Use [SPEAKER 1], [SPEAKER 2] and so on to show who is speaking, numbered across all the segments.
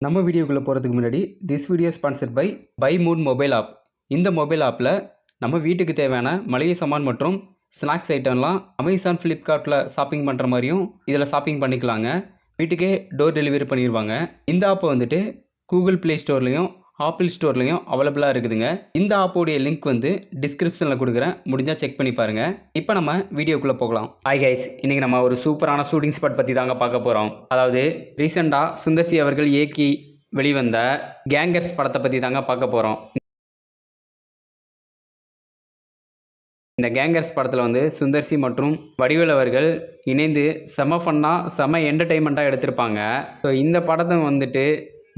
[SPEAKER 1] நம்ம வீடியோக்குள்ளே போகிறதுக்கு முன்னாடி this video sponsored by Buy Moon mobile app இந்த மொபைல் ஆப்பில் நம்ம வீட்டுக்கு தேவையான மளிகை சாமான் மற்றும் ஸ்நாக்ஸ் ஐட்டம்லாம் அமேசான் ஃப்ளிப்கார்ட்டில் ஷாப்பிங் பண்ணுற மாதிரியும் இதில் ஷாப்பிங் பண்ணிக்கலாங்க. வீட்டுக்கே டோர் டெலிவரி பண்ணிடுவாங்க இந்த ஆப்பை வந்துட்டு கூகுள் ப்ளே ஸ்டோர்லேயும் ஆப்பிள் ஸ்டோர்லேயும் அவைலபிளாக இருக்குதுங்க. இந்த ஆப்போடைய லிங்க் வந்து டிஸ்கிரிப்ஷனில் கொடுக்குறேன். முடிஞ்சால் செக் பண்ணி பாருங்கள் இப்போ நம்ம வீடியோக்குள்ளே போகலாம். ஹாய் கைஸ் இன்றைக்கி நம்ம ஒரு சூப்பரான ஷூட்டிங் ஸ்பாட் பற்றி தாங்க பார்க்க போகிறோம் அதாவது ரீசெண்டாக சுந்தர்சி அவர்கள் இயக்கி வெளிவந்த கேங்கர்ஸ் படத்தை பற்றி தாங்க பார்க்க போகிறோம் இந்த கேங்கர்ஸ் படத்தில் வந்து சுந்தர்சி மற்றும் வடிவேல் அவர்கள் இணைந்து செம ஃபன்னாக செம என்டர்டெயின்மெண்ட்டாக எடுத்திருப்பாங்க. ஸோ இந்த படத்தை வந்துட்டு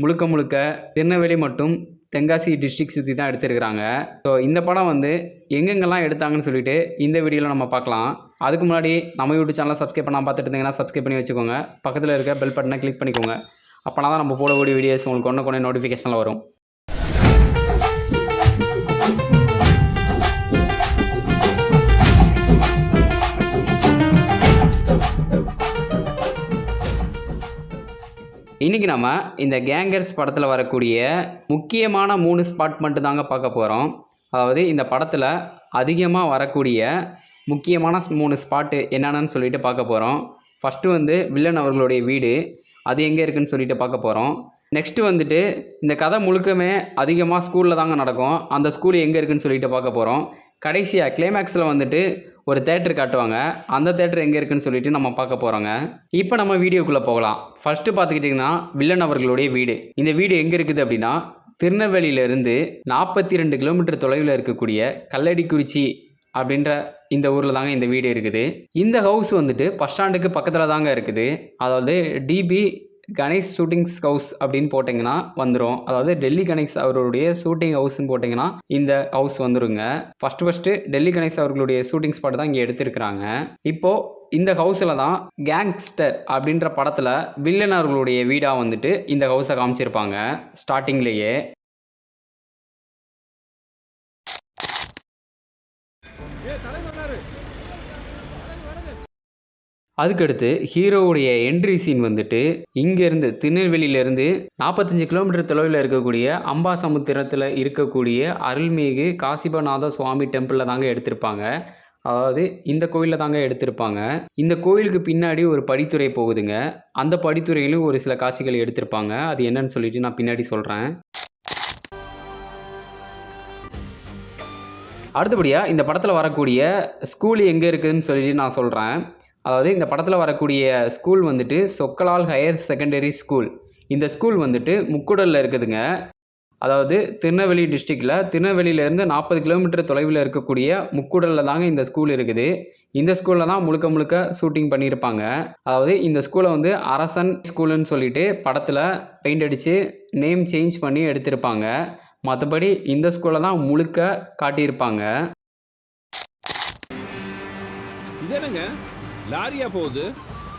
[SPEAKER 1] முழுக்க முழுக்க திருநெல்வேலி மற்றும் தென்காசி டிஸ்ட்ரிக்ட் சுற்றி தான் எடுத்திருக்கிறாங்க. ஸோ இந்த படம் வந்து எங்கெங்கெல்லாம் எடுத்தாங்கன்னு சொல்லிட்டு இந்த வீடியோவில் நம்ம பார்க்கலாம். அதுக்கு முன்னாடி நம்ம யூடியூப் சேனலை சப்ஸ்கிரைப் பண்ணால் பார்த்துட்டு இருந்தீங்கன்னா சப்ஸ்கிரைப் பண்ணி வச்சுக்கோங்க. பக்கத்தில் இருக்க பெல் பட்டனை கிளிக் பண்ணிக்கோங்க. அப்போனா தான் நம்ம போடக்கூடிய வீடியோஸ் உங்களுக்கு ஒன்று கொண்டு நோட்டிஃபிகேஷனில் வரும். நம்ம இந்த கேங்கர்ஸ் படத்தில் வரக்கூடிய முக்கியமான மூணு ஸ்பாட் மட்டும் தாங்க பார்க்க போகிறோம் அதாவது இந்த படத்தில் அதிகமாக வரக்கூடிய முக்கியமான மூணு ஸ்பாட்டு என்னென்னு சொல்லிட்டு பார்க்க போகிறோம் ஃபஸ்ட்டு வந்து வில்லன் அவர்களுடைய வீடு. அது எங்கே இருக்குன்னு சொல்லிட்டு பார்க்க போகிறோம் நெக்ஸ்ட்டு வந்துட்டு இந்த கதை முழுக்கமே அதிகமாக ஸ்கூலில் தாங்க நடக்கும். அந்த ஸ்கூல் எங்கே இருக்குதுன்னு சொல்லிட்டு பார்க்க போகிறோம் கடைசியாக கிளைமேக்ஸில் வந்துட்டு ஒரு தேட்டர் காட்டுவாங்க. அந்த தேட்டர் எங்கே இருக்குன்னு சொல்லிட்டு நம்ம பார்க்க போகிறோங்க இப்போ நம்ம வீடியோக்குள்ளே போகலாம். ஃபஸ்ட்டு பார்த்துக்கிட்டிங்கன்னா வில்லன் அவர்களுடைய வீடு. இந்த வீடு எங்கே இருக்குது அப்படின்னா திருநெல்வேலியிலேருந்து நாற்பத்தி ரெண்டு கிலோமீட்டர் தொலைவில் இருக்கக்கூடிய கல்லடிக்குறிச்சி அப்படின்ற இந்த ஊரில் தாங்க இந்த வீடு இருக்குது. இந்த ஹவுஸ் வந்துட்டு பஸ் ஸ்டாண்டுக்கு பக்கத்தில் தாங்க இருக்குது. அதாவது டிபி கணேஷ் ஷூட்டிங்ஸ் ஹவுஸ் அப்படின்னு போட்டிங்கன்னா வந்துடும் அதாவது டெல்லி கணேஷ் அவருடைய ஷூட்டிங் ஹவுஸ்னு போட்டிங்கன்னா இந்த ஹவுஸ் வந்துருங்க. ஃபஸ்ட்டு ஃபஸ்ட்டு டெல்லி கணேஷ் அவர்களுடைய ஷூட்டிங் ஸ்பாட் தான் இங்கே எடுத்திருக்கிறாங்க. இப்போது இந்த ஹவுஸில் தான் கேங்ஸ்டர் அப்படின்ற படத்தில் வில்லன் அவர்களுடைய வீடாக வந்துட்டு இந்த ஹவுஸை காமிச்சிருப்பாங்க. ஸ்டார்டிங்லேயே அதுக்கடுத்து ஹீரோவுடைய என்ட்ரி சீன் வந்துட்டு இங்கேருந்து திருநெல்வேலியிலேருந்து நாற்பத்தஞ்சு கிலோமீட்டர் தொலைவில் இருக்கக்கூடிய அம்பாசமுத்திரத்தில் இருக்கக்கூடிய அருள்மிகு காசிபநாத சுவாமி டெம்பிளில் தாங்க எடுத்திருப்பாங்க. அதாவது இந்த கோயிலில் தாங்க எடுத்திருப்பாங்க. இந்த கோயிலுக்கு பின்னாடி ஒரு படித்துறை போகுதுங்க. அந்த படித்துறையிலும் ஒரு சில காட்சிகள் எடுத்திருப்பாங்க. அது என்னன்னு சொல்லிட்டு நான் பின்னாடி சொல்கிறேன் அடுத்தபடியாக இந்த படத்தில் வரக்கூடிய ஸ்கூல் எங்கே இருக்குதுன்னு சொல்லிட்டு நான் சொல்கிறேன் அதாவது இந்த படத்தில் வரக்கூடிய ஸ்கூல் வந்துட்டு சொக்கலால் ஹையர் செகண்டரி ஸ்கூல் இந்த ஸ்கூல் வந்துட்டு முக்குடலில் இருக்குதுங்க. அதாவது திருநெல்வேலி டிஸ்ட்ரிக்டில் திருநெல்வேலியிலேருந்து நாற்பது கிலோமீட்டர் தொலைவில் இருக்கக்கூடிய முக்குடலில் தாங்க இந்த ஸ்கூல் இருக்குது. இந்த ஸ்கூலில் தான் முழுக்க முழுக்க ஷூட்டிங் பண்ணியிருப்பாங்க. அதாவது இந்த ஸ்கூலை வந்து அரசன் ஸ்கூலுன்னு சொல்லிட்டு படத்தில் பெயிண்ட் அடித்து நேம் சேஞ்ச் பண்ணி எடுத்திருப்பாங்க. மற்றபடி இந்த ஸ்கூலை தான் முழுக்க காட்டியிருப்பாங்க.
[SPEAKER 2] லாரியா போகுது.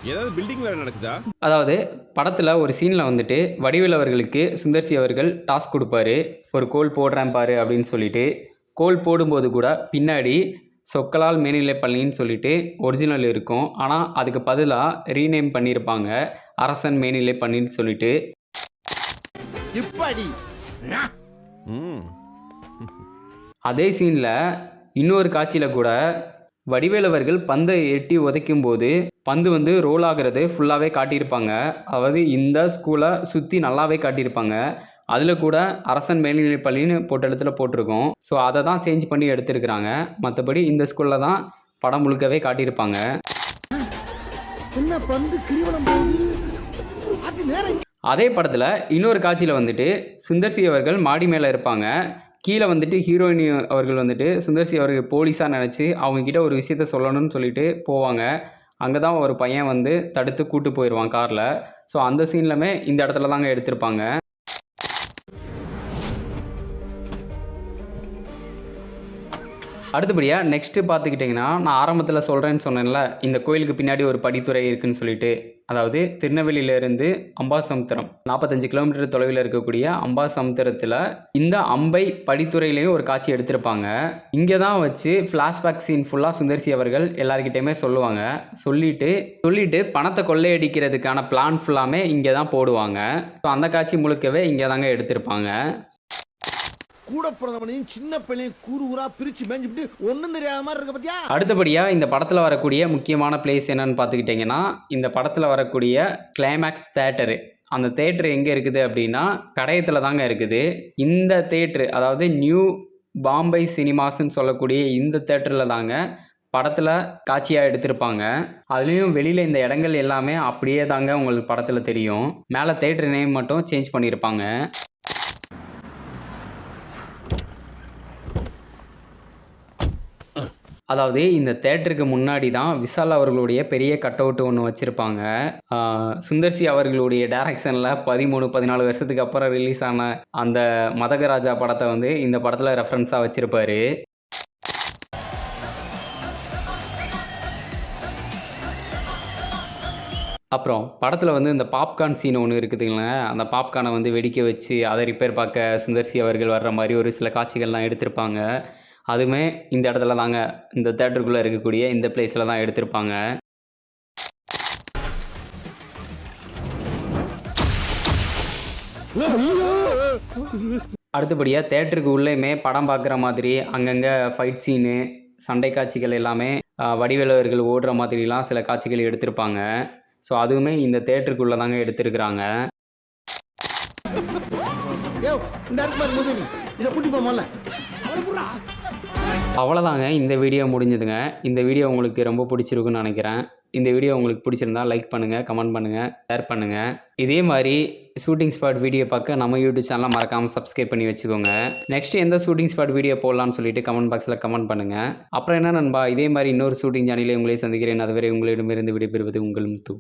[SPEAKER 2] ஏதாவது பில்டிங் வேலை நடக்குதா?
[SPEAKER 1] அதாவது படத்தில் ஒரு சீனில் வந்துட்டு வடிவேல் அவர்களுக்கு சுந்தர்சி அவர்கள் டாஸ்க் கொடுப்பாரு. ஒரு கோல் போடுறேன் பாரு அப்படின்னு சொல்லிட்டு கோல் போடும்போது கூட பின்னாடி சொக்கலால் மேல்நிலைப் பள்ளின்னு சொல்லிட்டு ஒரிஜினல் இருக்கும். ஆனால் அதுக்கு பதிலாக ரீநேம் பண்ணியிருப்பாங்க அரசன் மேல்நிலைப் பள்ளின்னு சொல்லிட்டு அதே சீனில் இன்னொரு காட்சியில் கூட வடிவேல் அவர்கள் பந்தை எட்டி உதைக்கும் போது பந்து வந்து ரோல் ஆகிறது ஃபுல்லாகவே காட்டியிருப்பாங்க. அதாவது இந்த ஸ்கூலை சுற்றி நல்லாவே காட்டியிருப்பாங்க. அதில் கூட அரசன் மேல்நிலைப் பள்ளின்னு போட்ட இடத்துல போட்டிருக்கோம். ஸோ அதை தான் சேஞ்ச் பண்ணி எடுத்திருக்கிறாங்க. மற்றபடி இந்த ஸ்கூலில் தான் படம் முழுக்கவே காட்டியிருப்பாங்க.
[SPEAKER 3] அதே
[SPEAKER 1] படத்தில் இன்னொரு காட்சியில் வந்துட்டு சுந்தர்சி அவர்கள் மாடி மேலே இருப்பாங்க. கீழே வந்துட்டு ஹீரோயினி அவர்கள் வந்துட்டு சுந்தர்சி அவர்கள் போலீஸாக நினச்சி அவங்கக்கிட்ட ஒரு விஷயத்த சொல்லணும்னு சொல்லிட்டு போவாங்க. அங்கே தான் ஒரு பையன் வந்து தடுத்து கூட்டு போயிடுவான் காரில். ஸோ அந்த சீன்லமே இந்த இடத்துல தாங்க எடுத்திருப்பாங்க. அடுத்தபடியாக நெக்ஸ்ட்டு பார்த்துக்கிட்டிங்கன்னா நான் ஆரம்பத்தில் சொல்கிறேன்னு சொன்னேன்ல இந்த கோயிலுக்கு பின்னாடி ஒரு படித்துறை இருக்குன்னு சொல்லிட்டு. அதாவது திருநெல்வேலியிலேருந்து அம்பாசமுத்திரம். நாற்பத்தஞ்சு கிலோமீட்டர் தொலைவில் இருக்கக்கூடிய அம்பாசமுத்திரத்தில் இந்த அம்பை படித்துறையிலையும் ஒரு காட்சி எடுத்திருப்பாங்க. இங்கே தான் வச்சு ஃப்ளாஷ்பேக் சீன் ஃபுல்லாக சுந்தர்சி அவர்கள் எல்லாருக்கிட்டையுமே சொல்லுவாங்க. சொல்லிட்டு சொல்லிட்டு பணத்தை கொள்ளையடிக்கிறதுக்கான பிளான் ஃபுல்லாமே இங்கே தான் போடுவாங்க. ஸோ அந்த காட்சி முழுக்கவே இங்கே தாங்க எடுத்திருப்பாங்க.
[SPEAKER 3] கூட பிறந்தவனையும் சின்ன பிள்ளையும் கூறு ஊரா பிரிச்சு மேஞ்சுட்டு ஒன்றும் தெரியாத மாதிரி இருக்க பத்தியா?
[SPEAKER 1] அடுத்தபடியாக இந்த படத்தில் வரக்கூடிய முக்கியமான பிளேஸ் என்னன்னு பார்த்துக்கிட்டிங்கன்னா இந்த படத்தில் வரக்கூடிய கிளைமேக்ஸ் தேட்டரு அந்த தேட்டர் எங்கே இருக்குது அப்படின்னா கடையத்தில் தாங்க இருக்குது. இந்த தேட்ரு அதாவது நியூ பாம்பே சினிமாஸ்ன்னு சொல்லக்கூடிய இந்த தேட்டரில் தாங்க படத்தில் காட்சியாக எடுத்திருப்பாங்க. அதுலேயும் வெளியில் இந்த இடங்கள் எல்லாமே அப்படியே தாங்க உங்களுக்கு படத்தில் தெரியும். மேலே தேட்டர் நேம் மட்டும் சேஞ்ச் பண்ணியிருப்பாங்க. அதாவது இந்த தேட்டருக்கு முன்னாடி தான் விஷால் அவர்களுடைய பெரிய கட் அவுட் ஒன்று வச்சுருப்பாங்க சுந்தர்சி அவர்களுடைய டைரக்ஷனில் பதிமூணு பதினாலு வருஷத்துக்கு அப்புறம் ரிலீஸ் ஆன அந்த மதகராஜா படத்தை வந்து இந்த படத்தில் ரெஃபரன்ஸாக வச்சுருப்பாரு. அப்புறம் படத்தில் வந்து இந்த பாப்கார்ன் சீன் ஒன்று இருக்குதுங்களேன் அந்த பாப்கார்னை வந்து வெடிக்க வச்சு அதை ரிப்பேர் பார்க்க சுந்தர்சி அவர்கள் வர்ற மாதிரி ஒரு சில காட்சிகள்லாம் எடுத்திருப்பாங்க. அதுவுமே இந்த இடத்துல தாங்க. இந்த தேட்டருக்குள்ளே இருக்கக்கூடிய இந்த பிளேஸில் தான் எடுத்திருப்பாங்க. அடுத்தபடியாக தேட்டருக்கு உள்ளேயுமே படம் பார்க்குற மாதிரி அங்கங்கே ஃபைட் சீனு சண்டை காட்சிகள் எல்லாமே ஆஹ், வடிவேலு அவர்கள் ஓடுற மாதிரிலாம் சில காட்சிகள் எடுத்திருப்பாங்க. ஸோ அதுவுமே இந்த தேட்டருக்குள்ளே தாங்க எடுத்திருக்கிறாங்க.
[SPEAKER 3] இதை கூட்டி புறா
[SPEAKER 1] அவ்வளோதாங்க இந்த வீடியோ முடிஞ்சதுங்க. இந்த வீடியோ உங்களுக்கு ரொம்ப பிடிச்சிருக்குன்னு நினைக்கிறேன். இந்த வீடியோ உங்களுக்கு பிடிச்சிருந்தா லைக் பண்ணுங்கள் கமெண்ட் பண்ணுங்கள் ஷேர் பண்ணுங்கள் இதே மாதிரி ஷூட்டிங் ஸ்பாட் வீடியோ பார்க்க நம்ம யூடியூப் சேனலை மறக்காமல் சப்ஸ்கிரைப் பண்ணி வச்சுக்கோங்க. நெக்ஸ்ட் எந்த ஷூட்டிங் ஸ்பாட் வீடியோ போடலாம்னு சொல்லிட்டு கமெண்ட் பாக்ஸில் கமெண்ட் பண்ணுங்கள் அப்புறம் என்ன நண்பா இதே மாதிரி இன்னொரு ஷூட்டிங் சேனலில் உங்களே சந்திக்கிறேன். அதுவரை உங்களிடமிருந்து விடைபெறுவது உங்கள் முத்து.